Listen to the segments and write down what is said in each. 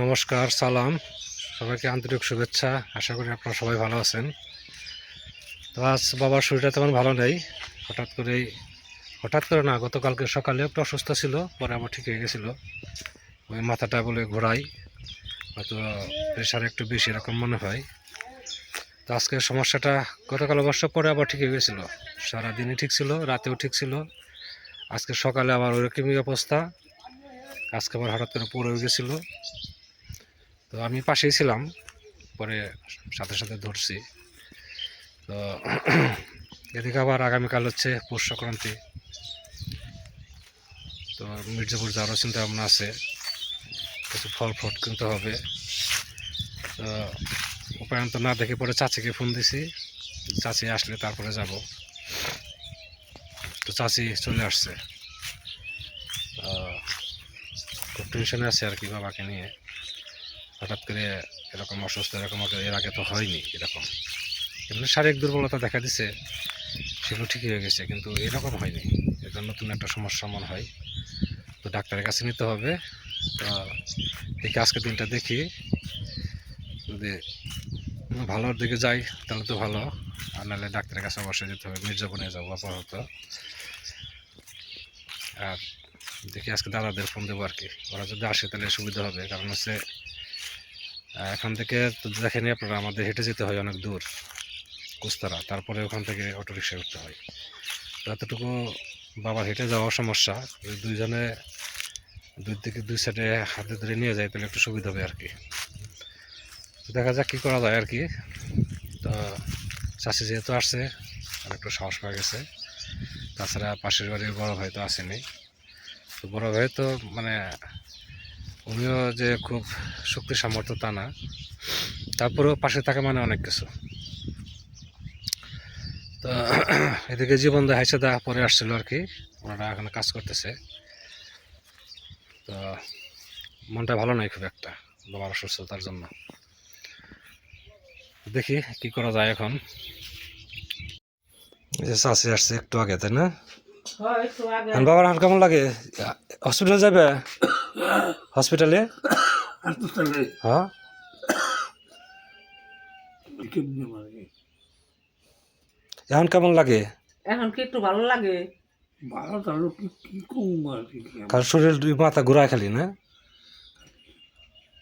নমস্কার, সালাম। সবাইকে আন্তরিক শুভেচ্ছা। আশা করি আপনারা সবাই ভালো আছেন। তো আজ বাবার শরীরটা তেমন ভালো নেই। হঠাৎ করেই, হঠাৎ করে না, গতকালকে সকালে একটু অসুস্থ ছিল, পরে আবার ঠিক হয়ে গেছিল। ওই মাথাটা বলে ঘোরাই, হয়তো প্রেশার একটু বেশি, এরকম মনে হয়। তো আজকের সমস্যাটা, গতকাল অবশ্য পরে আবার ঠিক হয়ে গেছিল। সারাদিনই ঠিক ছিল, রাতেও ঠিক ছিল। আজকে সকালে আবার ওইরকমই অবস্থা। আজকে আবার হঠাৎ করে পড়ে গেছিল। তো আমি পাশেই ছিলাম, পরে সাথে সাথে ধরছি। তো এদিকে আবার আগামীকাল হচ্ছে পৌষ সংক্রান্তি। তো মির্জাপুর যাওয়ারও চিন্তা ভাবনা আছে, কিছু ফল ফট কিনতে হবে। তো উপায়ন্ত না দেখে পরে চাচিকে ফোন দিছি, চাচি আসলে তারপরে যাব। তো চাচি চলে আসছে। খুব টেনশনে আছে আর কি বাবাকে নিয়ে। হঠাৎ করে এরকম অসুস্থ, এরকম এর আগে তো হয়নি এরকম। এমনি শারীরিক দুর্বলতা দেখা দিছে, সেগুলো ঠিকই হয়ে গেছে, কিন্তু এরকম হয়নি। এটা নতুন একটা সমস্যা মনে হয়। তো ডাক্তারের কাছে নিতে হবে। তো দেখি আজকে দিনটা দেখি। যদি ভালোর দিকে যাই, তাহলে তো ভালো। আর নাহলে ডাক্তারের কাছে অবশ্যই যেতে হবে, মির্জাপুরে যাব আপাতত। আর দেখি আজকে দাদাদের ফোন দেবো আর কি। ওরা যদি আসে তাহলে সুবিধা হবে। কারণ হচ্ছে এখান থেকে তো দেখেনি আপনারা আমাদের হেঁটে যেতে হয় অনেক দূর, কুস্তারা। তারপরে ওখান থেকে অটো রিক্সা উঠতে হয়। যতটুকু বাবার হেঁটে যাওয়া সমস্যা। দুইজনে দুই দিকে, দুই সাইডে হাতে ধরে নিয়ে যায়, তাহলে একটু সুবিধা হবে আর কি। দেখা যাক কী করা যায় আর কি। তো চাষি যেহেতু আসছে একটু সাহস পাওয়া গেছে। তাছাড়া পাশের বাড়ির বড় ভাই তো আসেনি। তো বড় ভাই তো মানে উনিও যে খুব শক্তি সামর্থ্য তা না। তারপরেও পাশে থাকা মানে অনেক কিছু। তো এদিকে জীবন দা হাইসে দা পরে আসছিল আর কি ওনারা এখানে কাজ করতেছে। তো মনটা ভালো নয় খুব একটা বাবার অসুস্থতার জন্য। দেখি কি করা যায় এখন। যে চাষি আসছে একটু আগে তাই না? বাবার হাত কেমন লাগে? হসপিটালে যাবে? হসপিটালে? হাসপাতালে। হ্যাঁ। এখন কেমন লাগে? এখন কি একটু ভালো লাগে? ভালো তাহলে কি কি কম আর কি কারণ শরীর দুই মাথা ঘুরায় খালি না?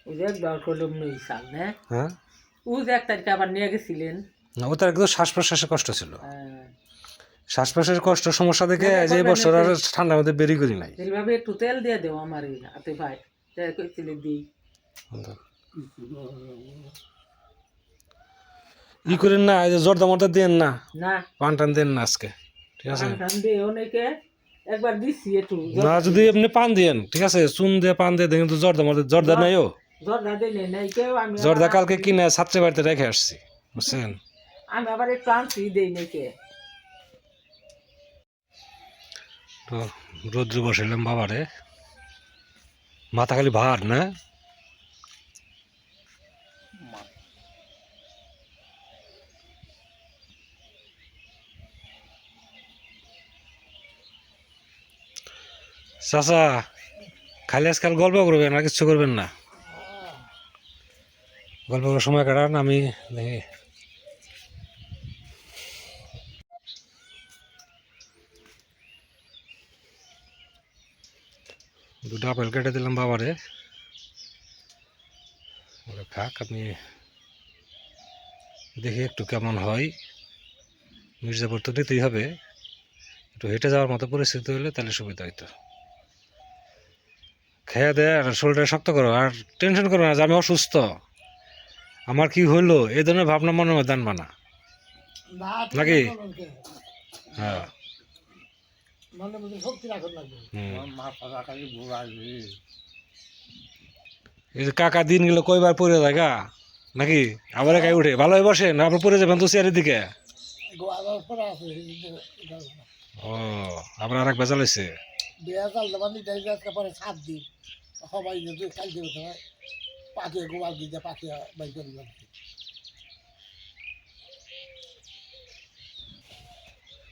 ওই যে একবার করলাম নেই সাল না? হ্যাঁ। ও যে এক তারিখে আবার নিয়ে গেছিলেন। না ওটার একদম শ্বাস প্রশ্বাসের কষ্ট ছিল। হ্যাঁ। শ্বাস প্রশ্বাসের কষ্ট সমস্যা দেখে যে বছর আর ঠান্ডার মধ্যে বেরিয়ে করি নাই। এইভাবে একটু তেল দিয়ে দেও আমার হাতে ভাই। তেল দিই? ই করেন না এই যে জর্দা মর্দা দেন না। না। পান টান দেন না আজকে ঠিক আছে? টান দিয়ে অনেকে। একবার দিচ্ছি একটু। না যদি আপনি পান দিয়েন ঠিক আছে? চুন দিয়ে পান দিয়ে দেন কিন্তু জর্দা মর্দা জর্দা নাই ও। জর্দা দিলে নাই কেউ আমি জর্দা কালকে কিনে ছাত্রে বাড়িতে রেখে আসছি বুঝছেন? আমি আবার একটু আনছি দেই নাকি। তো রোদ্র বসাইলাম বাবারে। মাথা খালি ভার, না? চাচা, খালি আজকাল গল্প করবেন, আর কিছু করবেন না। গল্প করার সময় কাটান, আমি দেখি। দুটো আপেল কেটে দিলাম বাবারে। বলে খাক আপনি দেখি একটু কেমন হয়। মির্জাপুর তো নিতেই হবে। একটু হেঁটে যাওয়ার মতো পরিস্থিতি হলে তাহলে সুবিধা হইতো। খেয়ে দেয় আর শরীরটা শক্ত করো আর টেনশন করো না যে আমি অসুস্থ। আমার কি হইল এই ধরনের ভাবনা মনে মধ্যে আনবা না। নাকি? হ্যাঁ। মনে মধ্যে শক্তি রাখুন লাগবে। মাথা রাখাই ঘুরাইবে এই যে কাকা দিন গেলে কয়বার পড়ে যায় গা? নাকি? আবার একাই উঠে? ভালো হয়ে বসেন আবার পড়ে যাবেন তো চেয়ারের দিকে? ও আবার আর এক বেজাল হয়েছে? বিয়া চাল দেবার নিতে আজকে পরে সাত দিন। সবাই দেবে পাখি গোয়াল দিতে পাখি বাই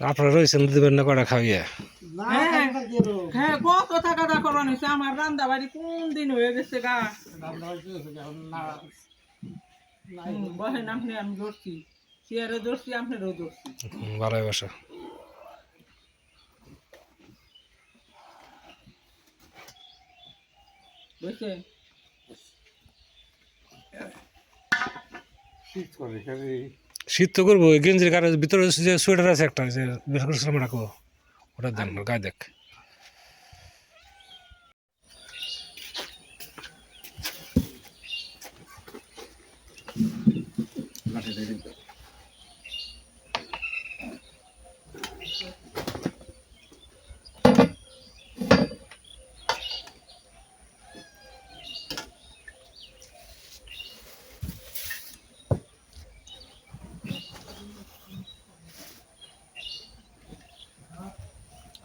আপনারা রয়েছেন দেবেন না কটা খাইয়ে? না হ্যাঁ। রো? হ্যাঁ কত টাকা আমার রান্দা বাড়ি কোন দিন হয়ে গেছে গা? রান্না হয়েছে, এখন না। নাই হুম, বহেন আপনি আমি ধরছি। চেয়ারে ধরছি আপনারও ধরছি। হুম, ভালোই বাসা। বুঝছেন শীত করে শীত তো করব গেঞ্জির গায়ের ভিতরে যে সোয়েটার আছে একটা যে বের করেছিলাম রাখো ওটা দেন গায়ে দেখ।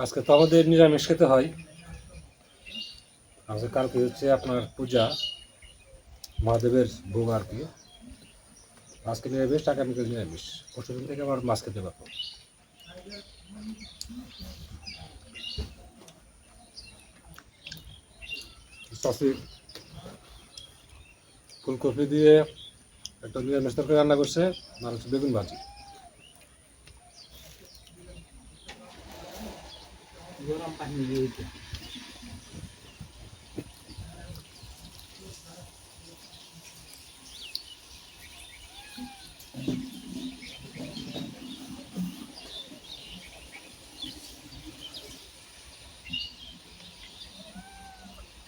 আজকে তো আমাদের নিরামিষ খেতে হয়। আজকে কালকে হচ্ছে আপনার পূজা, মহাদেবের ভোগ আর কি। আজকে নিরামিষ, আগামীকাল নিরামিষ। পরশু দিন থেকে আবার মাছ খেতে পারব ফুলকপি দিয়ে একটা নিরামিষ তরকারি রান্না করছে, আর হচ্ছে বেগুন ভাজি। গরম পানি দিয়ে দিতে।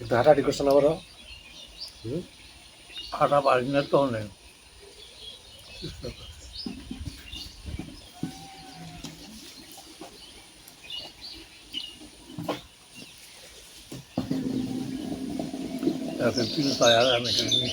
একটু হাঁটাহাঁটি করছেন আবারও হুম হাঁটা পারি না তো নেই তাকে তিন পায়ার আমি এখানে।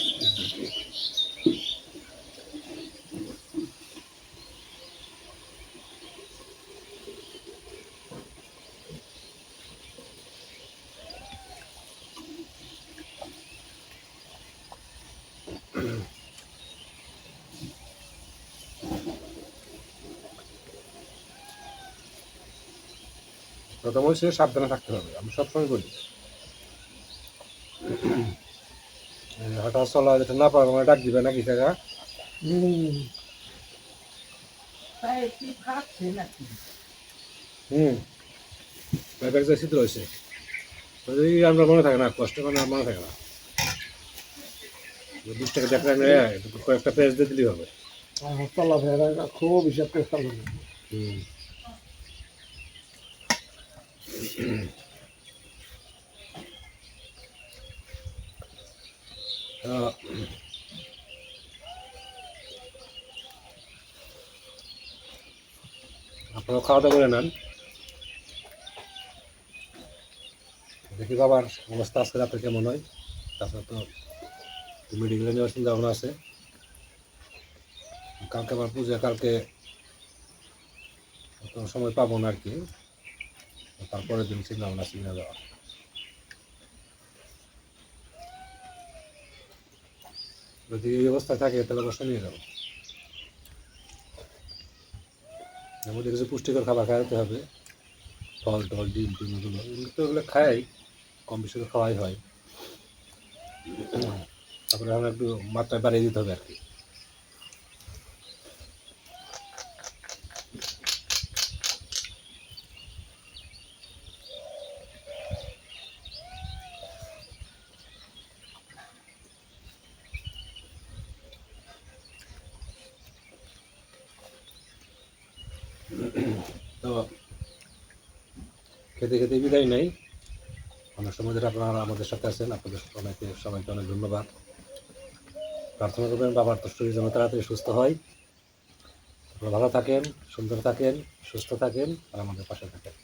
প্রথম হচ্ছে সাবধানে থাকতে হবে আমি সবসময় বলি এই হাঁটা চলা যেটা না পারবে মানে ডাক দিবে নাকি টাকা হুম ব্যাপার যে ছিদ্র হয়েছে যদি আমরা মনে থাকে না কষ্ট মানে মনে থাকে না। বিশ টাকা দেখলে আমি কয়েকটা পেজ দিয়ে দিলেই হবে চলাফেরা খুব হিসাব করে হুম আপনারা খাওয়া দাওয়া করে নেন। দেখি বাবার অবস্থা আজকে রাতে কেমন হয়? তাছাড়া তো মেডিকেলে নেওয়ার চিন্তা ভাবনা আছে। কালকে আবার পূজা, কালকে সময় পাবো না আর কি। তারপরের দিন চিন্তা ভাবনা আছে কিনা যদি এই অবস্থা থাকে, তাহলে কষ্ট নিয়ে যাব। আমাদের কিছু পুষ্টিকর খাবার খাওয়াতে হবে। ফল, টল, ডিম টিম এগুলো এগুলো তো এগুলো খাই, কম বেশি খাওয়াই হয়। তারপরে আমরা একটু মাত্রায় বাড়িয়ে দিতে হবে আর কি। তো খেতে খেতে বিদায় নেই। অনেক সময় ধরে আপনারা আমাদের সাথে আছেন, আপনাদের অনেকে, সবাইকে অনেক ধন্যবাদ। প্রার্থনা করবেন, বাবার তো শরীর যেন তাড়াতাড়ি সুস্থ হয়। আপনারা ভালো থাকেন, সুন্দর থাকেন, সুস্থ থাকেন, আর আমাদের পাশে থাকেন।